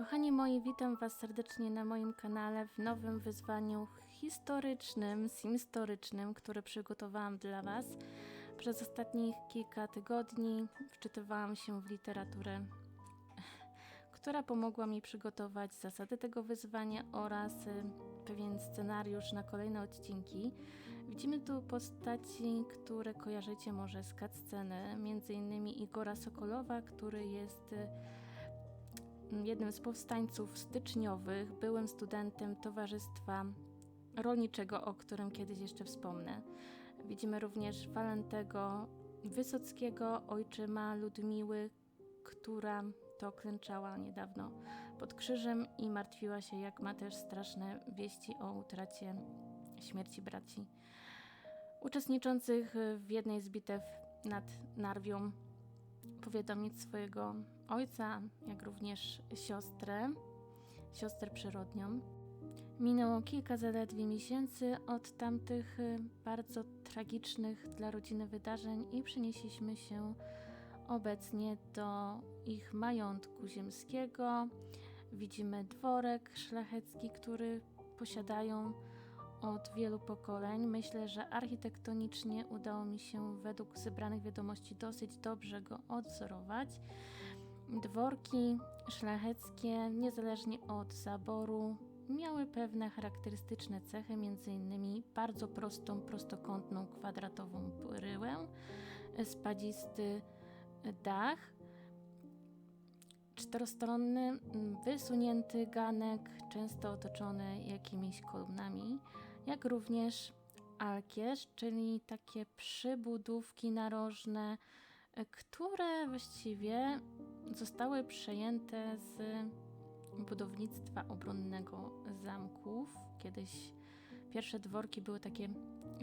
Kochani moi, witam Was serdecznie na moim kanale w nowym wyzwaniu historycznym, simstorycznym, które przygotowałam dla Was. Przez ostatnich kilka tygodni wczytywałam się w literaturę, która pomogła mi przygotować zasady tego wyzwania oraz y, pewien scenariusz na kolejne odcinki. Widzimy tu postaci, które kojarzycie może z cutsceny, m.in. Igora Sokolowa, który jest y, jednym z powstańców styczniowych, byłym studentem Towarzystwa Rolniczego, o którym kiedyś jeszcze wspomnę. Widzimy również Walentego Wysockiego, ojczyma Ludmiły, która to klęczała niedawno pod krzyżem i martwiła się, jak ma też straszne wieści o utracie śmierci braci. Uczestniczących w jednej z bitew nad Narwią powiadomić swojego ojca, jak również siostrę, siostrę przyrodnią. Minęło kilka zaledwie miesięcy od tamtych y, bardzo tragicznych dla rodziny wydarzeń i przenieśliśmy się obecnie do ich majątku ziemskiego. Widzimy dworek szlachecki, który posiadają od wielu pokoleń. Myślę, że architektonicznie udało mi się według zebranych wiadomości dosyć dobrze go odzorować. Dworki szlacheckie, niezależnie od zaboru, miały pewne charakterystyczne cechy, m.in. bardzo prostą, prostokątną, kwadratową bryłę, spadzisty dach, czterostronny, wysunięty ganek, często otoczony jakimiś kolumnami, jak również alkierz, czyli takie przybudówki narożne, które właściwie zostały przejęte z budownictwa obronnego zamków. Kiedyś pierwsze dworki były takie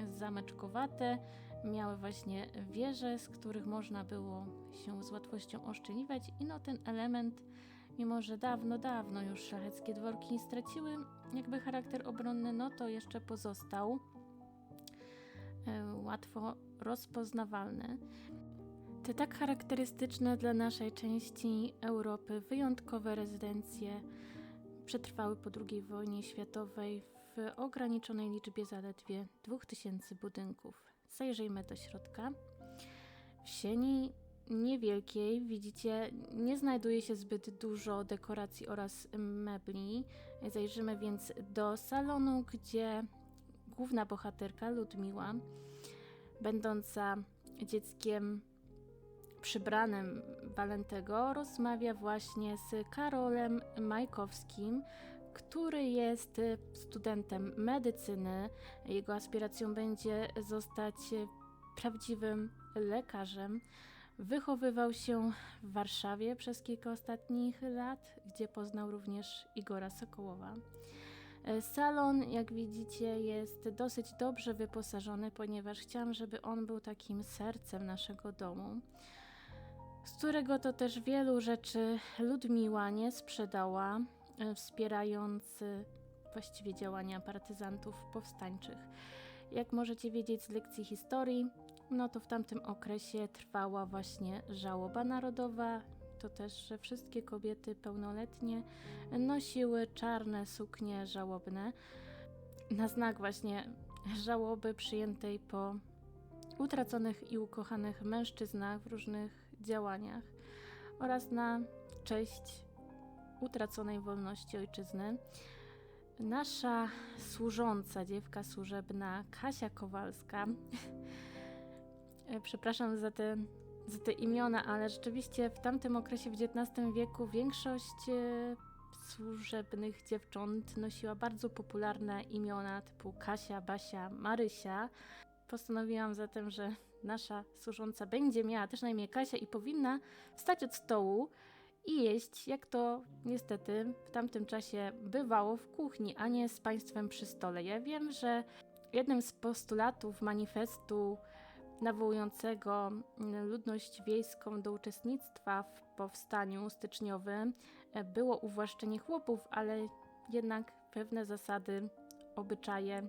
zameczkowate, miały właśnie wieże, z których można było się z łatwością oszczeliwać i no ten element, mimo że dawno, dawno już szlacheckie dworki straciły jakby charakter obronny, no to jeszcze pozostał e, łatwo rozpoznawalny. Te tak charakterystyczne dla naszej części Europy wyjątkowe rezydencje przetrwały po II wojnie światowej w ograniczonej liczbie zaledwie 2000 budynków. Zajrzyjmy do środka. W sieni niewielkiej, widzicie, nie znajduje się zbyt dużo dekoracji oraz mebli. Zajrzymy więc do salonu, gdzie główna bohaterka Ludmiła, będąca dzieckiem przybranym Walentego, rozmawia właśnie z Karolem Majkowskim, który jest studentem medycyny. Jego aspiracją będzie zostać prawdziwym lekarzem. Wychowywał się w Warszawie przez kilka ostatnich lat, gdzie poznał również Igora Sokołowa. Salon, jak widzicie, jest dosyć dobrze wyposażony, ponieważ chciałam, żeby on był takim sercem naszego domu, z którego to też wielu rzeczy Ludmiła nie sprzedała, e, wspierając właściwie działania partyzantów powstańczych. Jak możecie wiedzieć z lekcji historii, no to w tamtym okresie trwała właśnie żałoba narodowa. To też, że wszystkie kobiety pełnoletnie nosiły czarne suknie żałobne na znak właśnie żałoby przyjętej po utraconych i ukochanych mężczyznach w różnych działaniach oraz na cześć utraconej wolności ojczyzny. Nasza służąca, dziewka służebna Kasia Kowalska przepraszam za te, za te imiona, ale rzeczywiście w tamtym okresie, w XIX wieku, większość e, służebnych dziewcząt nosiła bardzo popularne imiona typu Kasia, Basia, Marysia. Postanowiłam zatem, że nasza służąca będzie miała też na imię Kasia i powinna wstać od stołu i jeść, jak to niestety w tamtym czasie bywało w kuchni, a nie z państwem przy stole. Ja wiem, że jednym z postulatów manifestu nawołującego mm, ludność wiejską do uczestnictwa w powstaniu styczniowym e, było uwłaszczenie chłopów, ale jednak pewne zasady, obyczaje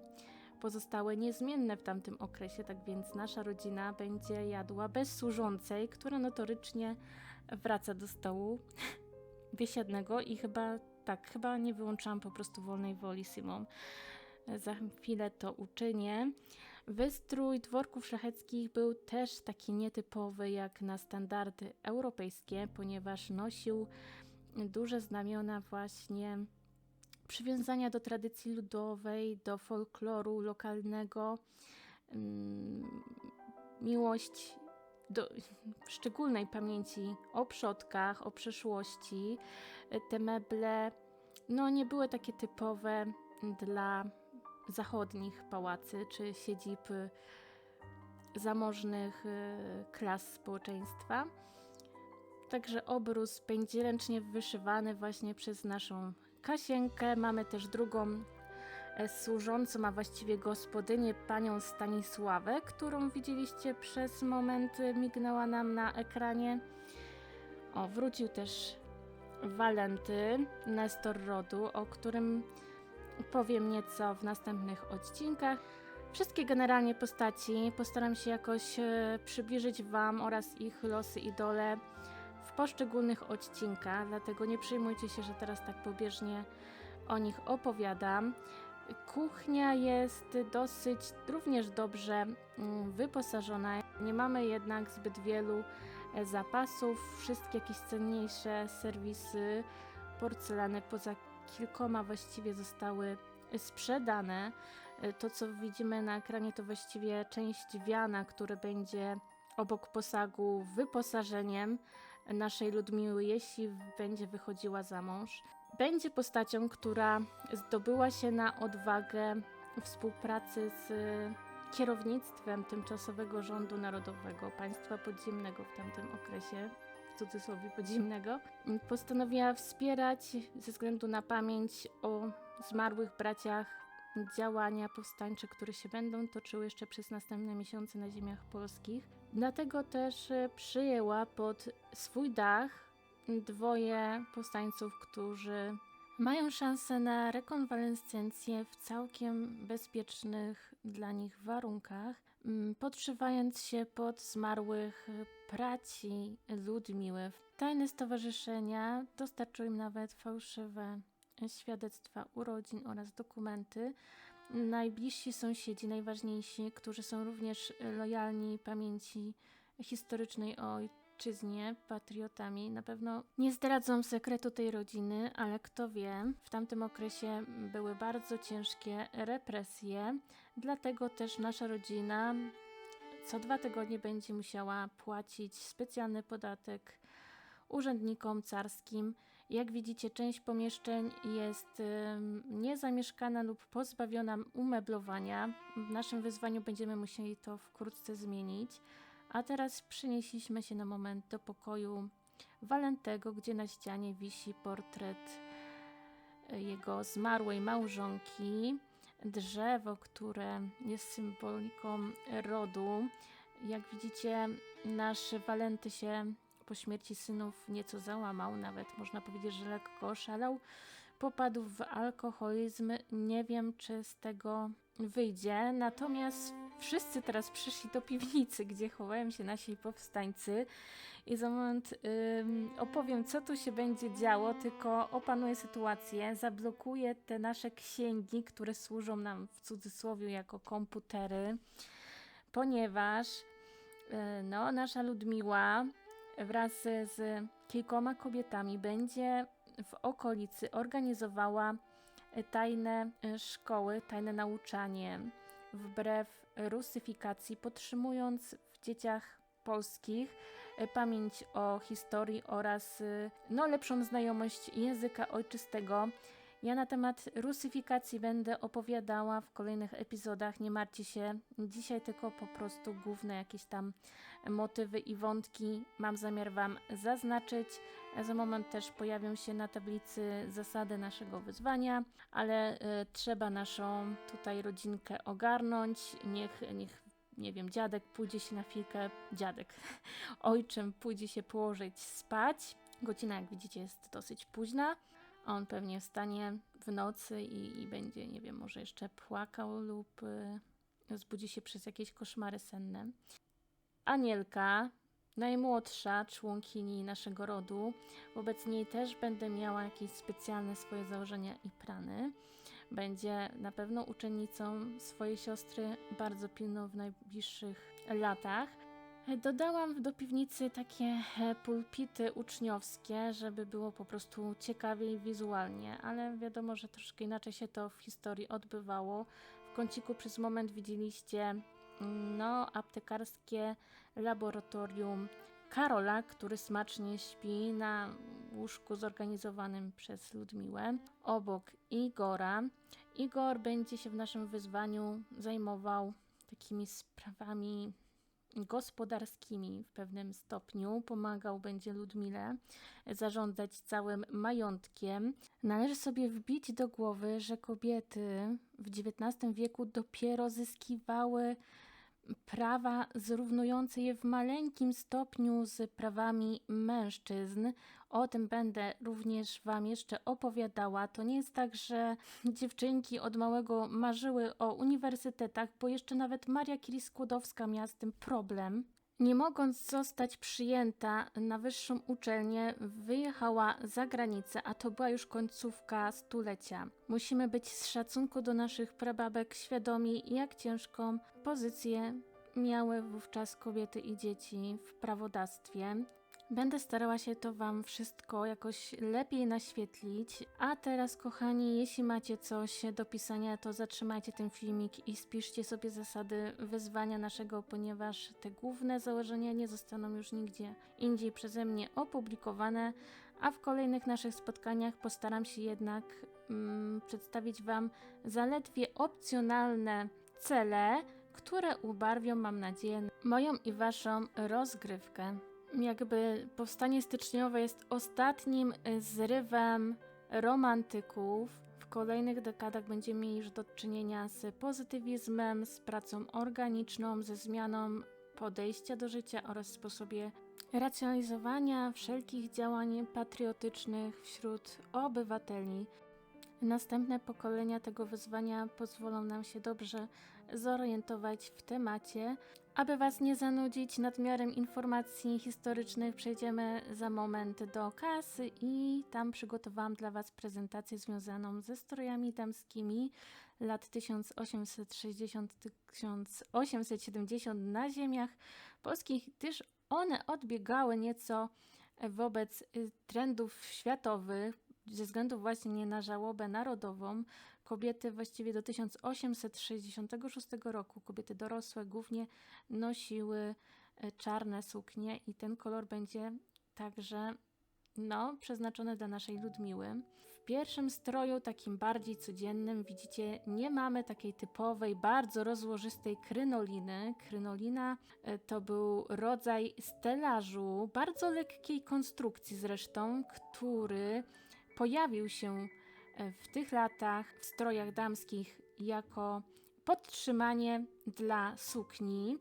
pozostały niezmienne w tamtym okresie, tak więc nasza rodzina będzie jadła bez służącej, która notorycznie wraca do stołu biesiadnego i chyba tak, chyba nie wyłączałam po prostu wolnej woli Simon. Za chwilę to uczynię. Wystrój dworków szlacheckich był też taki nietypowy jak na standardy europejskie, ponieważ nosił duże znamiona właśnie przywiązania do tradycji ludowej, do folkloru lokalnego, mm, miłość do szczególnej pamięci o przodkach, o przeszłości. Te meble no, nie były takie typowe dla zachodnich pałacy czy siedzib zamożnych y, klas społeczeństwa. Także obrus będzie ręcznie wyszywany właśnie przez naszą Kasienkę. Mamy też drugą e, służącą, a właściwie gospodynię, panią Stanisławę, którą widzieliście przez moment, mignęła nam na ekranie. O, wrócił też Walenty, Nestor rodu, o którym powiem nieco w następnych odcinkach. Wszystkie generalnie postaci postaram się jakoś e, przybliżyć Wam oraz ich losy i dole poszczególnych odcinkach, dlatego nie przejmujcie się, że teraz tak pobieżnie o nich opowiadam. Kuchnia jest dosyć również dobrze mm, wyposażona. Nie mamy jednak zbyt wielu e, zapasów. Wszystkie jakieś cenniejsze serwisy, porcelany poza kilkoma właściwie zostały sprzedane. E, to, co widzimy na ekranie, to właściwie część wiana, który będzie obok posagu wyposażeniem naszej Ludmiły, jeśli będzie wychodziła za mąż. Będzie postacią, która zdobyła się na odwagę współpracy z kierownictwem tymczasowego rządu narodowego państwa podziemnego w tamtym okresie, w cudzysłowie podziemnego. Postanowiła wspierać ze względu na pamięć o zmarłych braciach działania powstańcze, które się będą toczyły jeszcze przez następne miesiące na ziemiach polskich. Dlatego też e, przyjęła pod swój dach dwoje powstańców, którzy mają szansę na rekonwalescencję w całkiem bezpiecznych dla nich warunkach, podszywając się pod zmarłych braci Ludmiły. Tajne stowarzyszenia dostarczyły im nawet fałszywe świadectwa urodzin oraz dokumenty. Najbliżsi sąsiedzi, najważniejsi, którzy są również lojalni pamięci historycznej o ojczyźnie, patriotami, na pewno nie zdradzą sekretu tej rodziny, ale kto wie, w tamtym okresie były bardzo ciężkie represje, dlatego też nasza rodzina co dwa tygodnie będzie musiała płacić specjalny podatek urzędnikom carskim jak widzicie, część pomieszczeń jest niezamieszkana lub pozbawiona umeblowania. W naszym wyzwaniu będziemy musieli to wkrótce zmienić. A teraz przenieśliśmy się na moment do pokoju Walentego, gdzie na ścianie wisi portret e, jego zmarłej małżonki. Drzewo, które jest symboliką rodu. Jak widzicie, nasz Walenty się po śmierci synów nieco załamał, nawet można powiedzieć, że lekko oszalał. Popadł w alkoholizm. Nie wiem, czy z tego wyjdzie. Natomiast wszyscy teraz przyszli do piwnicy, gdzie chowają się nasi powstańcy. I za moment ym, opowiem, co tu się będzie działo, tylko opanuję sytuację, zablokuję te nasze księgi, które służą nam w cudzysłowie jako komputery, ponieważ yy, no, nasza Ludmiła wraz z kilkoma kobietami będzie w okolicy organizowała e, tajne e, szkoły, tajne nauczanie wbrew rusyfikacji, podtrzymując w dzieciach polskich e, pamięć o historii oraz no, lepszą znajomość języka ojczystego. Ja na temat rusyfikacji będę opowiadała w kolejnych epizodach, nie martwcie się. Dzisiaj tylko po prostu główne jakieś tam motywy i wątki mam zamiar Wam zaznaczyć. Za moment też pojawią się na tablicy zasady naszego wyzwania, ale y, trzeba naszą tutaj rodzinkę ogarnąć. Niech, niech nie wiem, dziadek pójdzie się na chwilkę, dziadek, ojczym pójdzie się położyć spać. Godzina, jak widzicie, jest dosyć późna. On pewnie wstanie w nocy i, i będzie, nie wiem, może jeszcze płakał lub y, zbudzi się przez jakieś koszmary senne. Anielka, najmłodsza członkini naszego rodu. Wobec niej też będę miała jakieś specjalne swoje założenia i plany. Będzie na pewno uczennicą swojej siostry, bardzo pilną w najbliższych latach. Dodałam do piwnicy takie e, pulpity uczniowskie, żeby było po prostu ciekawiej wizualnie, ale wiadomo, że troszkę inaczej się to w historii odbywało. W kąciku przez moment widzieliście no, aptekarskie laboratorium Karola, który smacznie śpi na łóżku zorganizowanym przez Ludmiłę, obok Igora. Igor będzie się w naszym wyzwaniu zajmował takimi sprawami gospodarskimi w pewnym stopniu. Pomagał będzie Ludmile zarządzać całym majątkiem. Należy sobie wbić do głowy, że kobiety w XIX wieku dopiero zyskiwały prawa zrównujące je w maleńkim stopniu z prawami mężczyzn. O tym będę również Wam jeszcze opowiadała. To nie jest tak, że dziewczynki od małego marzyły o uniwersytetach, bo jeszcze nawet Maria Curie-Skłodowska miała z tym problem. Nie mogąc zostać przyjęta na wyższą uczelnię, wyjechała za granicę, a to była już końcówka stulecia. Musimy być z szacunku do naszych prababek świadomi, jak ciężką pozycję miały wówczas kobiety i dzieci w prawodawstwie. Będę starała się to Wam wszystko jakoś lepiej naświetlić. A teraz, kochani, jeśli macie coś do pisania, to zatrzymajcie ten filmik i spiszcie sobie zasady wyzwania naszego, ponieważ te główne założenia nie zostaną już nigdzie indziej przeze mnie opublikowane. A w kolejnych naszych spotkaniach postaram się jednak mm, przedstawić Wam zaledwie opcjonalne cele, które ubarwią, mam nadzieję, moją i Waszą rozgrywkę jakby powstanie styczniowe jest ostatnim y, zrywem romantyków. W kolejnych dekadach będziemy mieli już do czynienia z pozytywizmem, z pracą organiczną, ze zmianą podejścia do życia oraz sposobie racjonalizowania wszelkich działań patriotycznych wśród obywateli. Następne pokolenia tego wyzwania pozwolą nam się dobrze zorientować w temacie. Aby Was nie zanudzić nadmiarem informacji historycznych, przejdziemy za moment do kasy i tam przygotowałam dla Was prezentację związaną ze strojami damskimi lat 1860-1870 na ziemiach polskich, gdyż one odbiegały nieco wobec y, trendów światowych ze względu właśnie na żałobę narodową, kobiety właściwie do 1866 roku, kobiety dorosłe głównie nosiły e, czarne suknie i ten kolor będzie także no, przeznaczony dla naszej Ludmiły. W pierwszym stroju, takim bardziej codziennym, widzicie, nie mamy takiej typowej, bardzo rozłożystej krynoliny. Krynolina e, to był rodzaj stelażu, bardzo lekkiej konstrukcji zresztą, który pojawił się w tych latach w strojach damskich jako podtrzymanie dla sukni.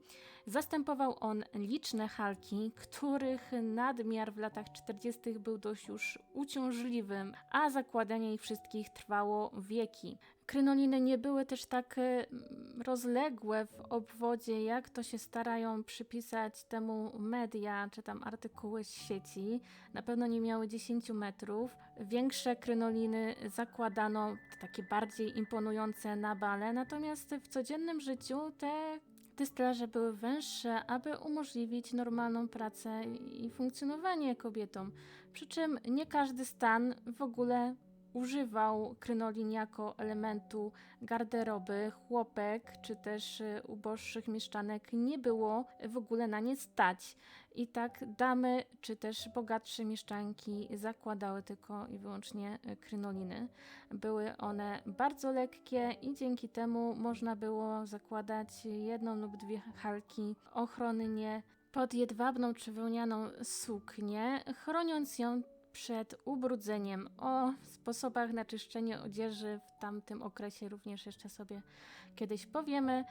Zastępował on liczne halki, których nadmiar w latach 40. był dość już uciążliwym, a zakładanie ich wszystkich trwało wieki. Krynoliny nie były też tak e, rozległe w obwodzie, jak to się starają przypisać temu media czy tam artykuły z sieci. Na pewno nie miały 10 metrów. Większe krynoliny zakładano takie bardziej imponujące na bale, natomiast w codziennym życiu te te były węższe, aby umożliwić normalną pracę i funkcjonowanie kobietom. Przy czym nie każdy stan w ogóle używał krynolin jako elementu garderoby chłopek czy też y, uboższych mieszczanek nie było w ogóle na nie stać. I tak damy czy też bogatsze mieszczanki zakładały tylko i wyłącznie y, krynoliny. Były one bardzo lekkie i dzięki temu można było zakładać jedną lub dwie halki ochronnie pod jedwabną czy wełnianą suknię, chroniąc ją przed ubrudzeniem. O sposobach na czyszczenie odzieży w tamtym okresie również jeszcze sobie kiedyś powiemy.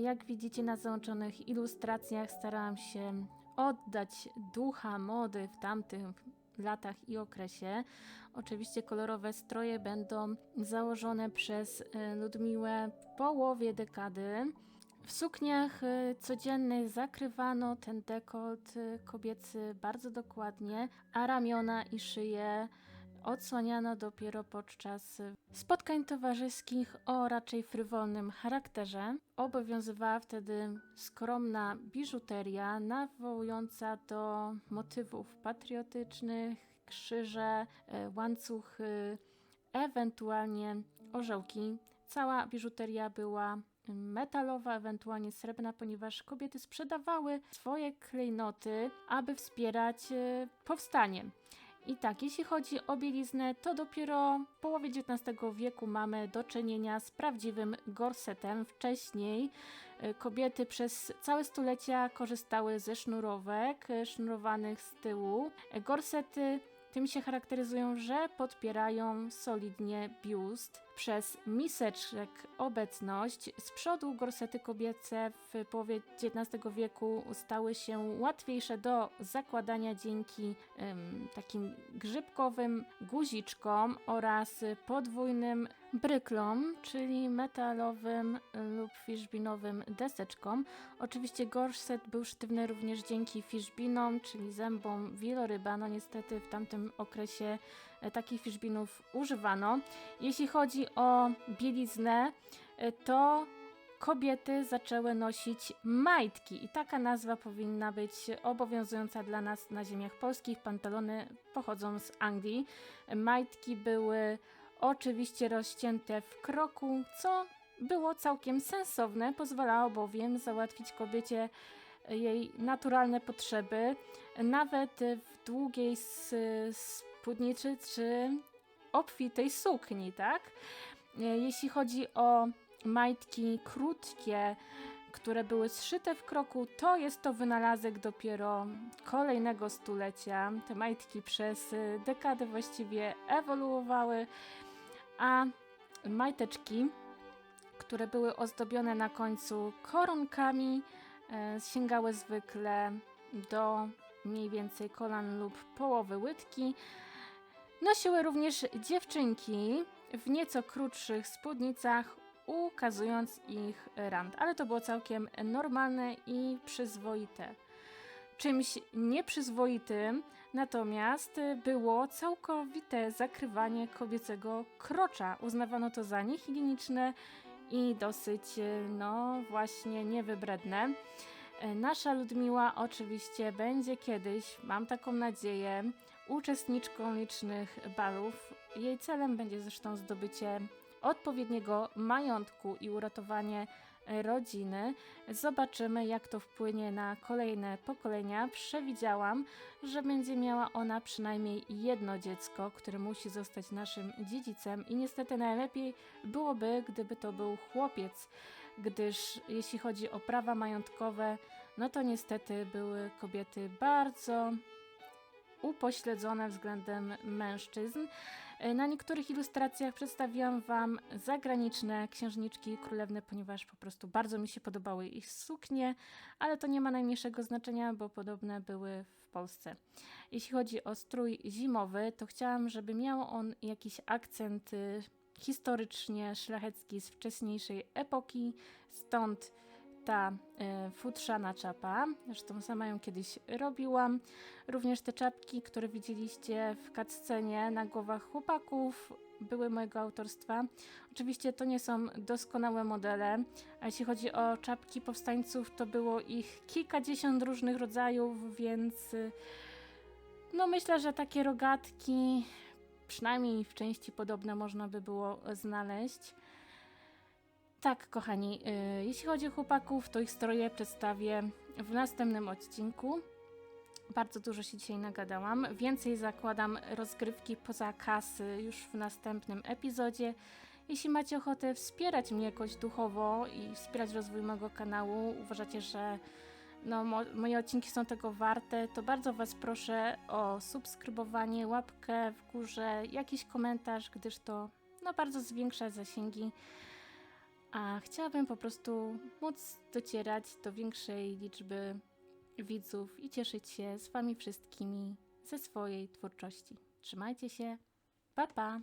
Jak widzicie na załączonych ilustracjach starałam się oddać ducha mody w tamtych latach i okresie. Oczywiście kolorowe stroje będą założone przez e, Ludmiłę w połowie dekady W sukniach y, codziennych zakrywano ten dekolt y, kobiecy bardzo dokładnie, a ramiona i szyję odsłaniano dopiero podczas spotkań towarzyskich o raczej frywolnym charakterze. Obowiązywała wtedy skromna biżuteria nawołująca do motywów patriotycznych, krzyże, y, łańcuchy, ewentualnie orzełki. Cała biżuteria była metalowa, ewentualnie srebrna, ponieważ kobiety sprzedawały swoje klejnoty, aby wspierać e, powstanie. I tak, jeśli chodzi o bieliznę, to dopiero w połowie XIX wieku mamy do czynienia z prawdziwym gorsetem. Wcześniej e, kobiety przez całe stulecia korzystały ze sznurówek e, sznurowanych z tyłu. Gorsety tym się charakteryzują, że podpierają solidnie biust. Przez miseczek obecność z przodu gorsety kobiece w połowie XIX wieku stały się łatwiejsze do zakładania dzięki takim grzybkowym guziczkom oraz podwójnym bryklom, czyli metalowym lub fiszbinowym deseczkom. Oczywiście gorset był sztywny również dzięki fiszbinom, czyli zębom wieloryba. No niestety w tamtym okresie e, takich fiszbinów używano. Jeśli chodzi o bieliznę, e, to kobiety zaczęły nosić majtki i taka nazwa powinna być obowiązująca dla nas na ziemiach polskich. Pantalony pochodzą z Anglii. Majtki były oczywiście rozcięte w kroku, co było całkiem sensowne, pozwalało bowiem załatwić kobiecie jej naturalne potrzeby, nawet w długiej s- spódnicy czy obfitej sukni, tak? Jeśli chodzi o majtki krótkie, które były zszyte w kroku, to jest to wynalazek dopiero kolejnego stulecia. Te majtki przez y, dekadę właściwie ewoluowały, a majteczki, które były ozdobione na końcu koronkami, e, sięgały zwykle do mniej więcej kolan lub połowy łydki. Nosiły również dziewczynki w nieco krótszych spódnicach, ukazując ich rand, ale to było całkiem normalne i przyzwoite. Czymś nieprzyzwoitym natomiast było całkowite zakrywanie kobiecego krocza. Uznawano to za niehigieniczne i dosyć, no właśnie, niewybredne. E, Nasza Ludmiła oczywiście będzie kiedyś, mam taką nadzieję, uczestniczką licznych balów. Jej celem będzie zresztą zdobycie odpowiedniego majątku i uratowanie rodziny. Zobaczymy, jak to wpłynie na kolejne pokolenia. Przewidziałam, że będzie miała ona przynajmniej jedno dziecko, które musi zostać naszym dziedzicem, i niestety najlepiej byłoby, gdyby to był chłopiec, gdyż jeśli chodzi o prawa majątkowe, no to niestety były kobiety bardzo upośledzone względem mężczyzn. E, Na niektórych ilustracjach przedstawiłam Wam zagraniczne księżniczki królewne, ponieważ po prostu bardzo mi się podobały ich suknie, ale to nie ma najmniejszego znaczenia, bo podobne były w Polsce. Jeśli chodzi o strój zimowy, to chciałam, żeby miał on jakiś akcent y, historycznie szlachecki z wcześniejszej epoki, stąd ta e, futrzana czapa. Zresztą sama ją kiedyś robiłam. Również te czapki, które widzieliście w cutscenie na głowach chłopaków, były mojego autorstwa. Oczywiście to nie są doskonałe modele, a jeśli chodzi o czapki powstańców, to było ich kilkadziesiąt różnych rodzajów, więc y, no myślę, że takie rogatki, przynajmniej w części podobne, można by było znaleźć. Tak, kochani, y, jeśli chodzi o chłopaków, to ich stroje przedstawię w następnym odcinku. Bardzo dużo się dzisiaj nagadałam. Więcej zakładam rozgrywki poza kasy już w następnym epizodzie. Jeśli macie ochotę wspierać mnie jakoś duchowo i wspierać rozwój mojego kanału, uważacie, że no, mo moje odcinki są tego warte, to bardzo Was proszę o subskrybowanie, łapkę w górze, jakiś komentarz, gdyż to no, bardzo zwiększa zasięgi. A chciałabym po prostu móc docierać do większej liczby widzów i cieszyć się z Wami wszystkimi ze swojej twórczości. Trzymajcie się. Pa pa!